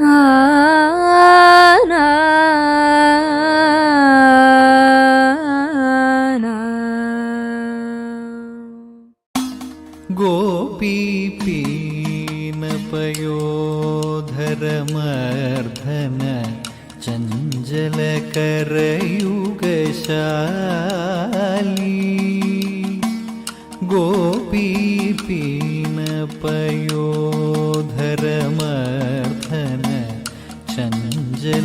啊。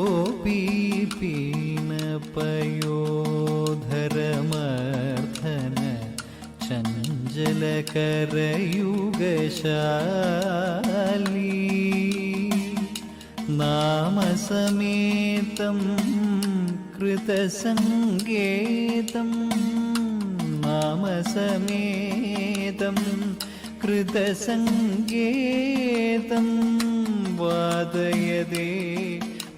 चञ्चलकरयुगशाली गोपीपीनपयोधरमर्धन चञ्चलकरयुगशाली नामसमेतं कृतसङ्गेतं नामसमेतं कृतसङ्गेतं वादयदे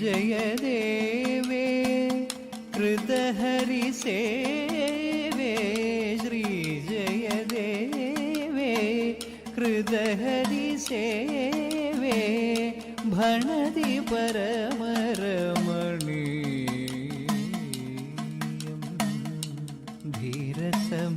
जयदेवे कृतहरिसेवे से कृतहरिसेवे भणति धीर सम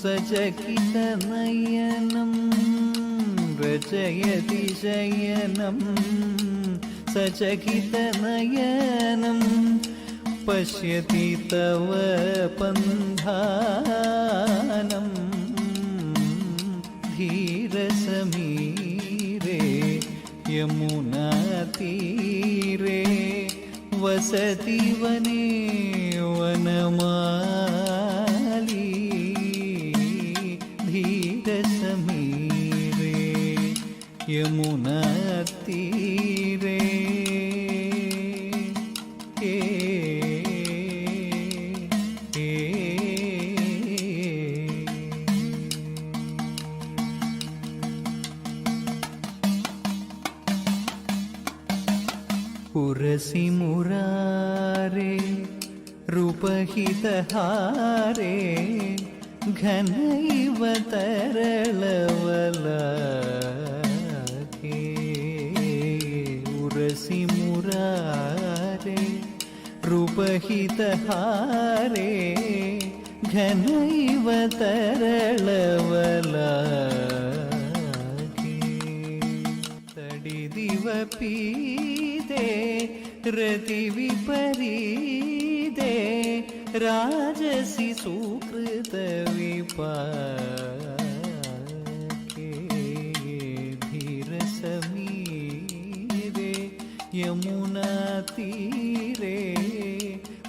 സചകിത നയനം രചയതി ശയനം സചകിത നയനം പശ്യതി തവ പന്ധാനം ധീരസമീരേ യമുനതീരേ വസതി വനേ വനമാ ಯಮುನಾ ತೀರೇ පුරසි මුරාරේ රුපහිතහාරේ ඝනයිවතරලවලා रूपहितहारे घनैव तरलवलाके तडिदिव पीदे रतिविपरीदे राजसि सुकृतविपाके धीरसमीरे यमुनातीरे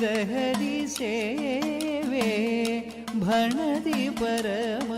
दहरि सेवे भणति परम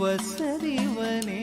வசரிவனே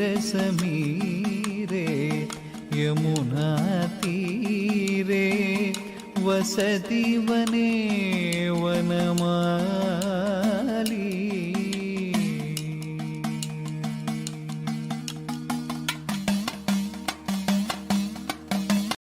यमुनातीरे धीरसमीरे यमुनातीरे वसति वने वनमाली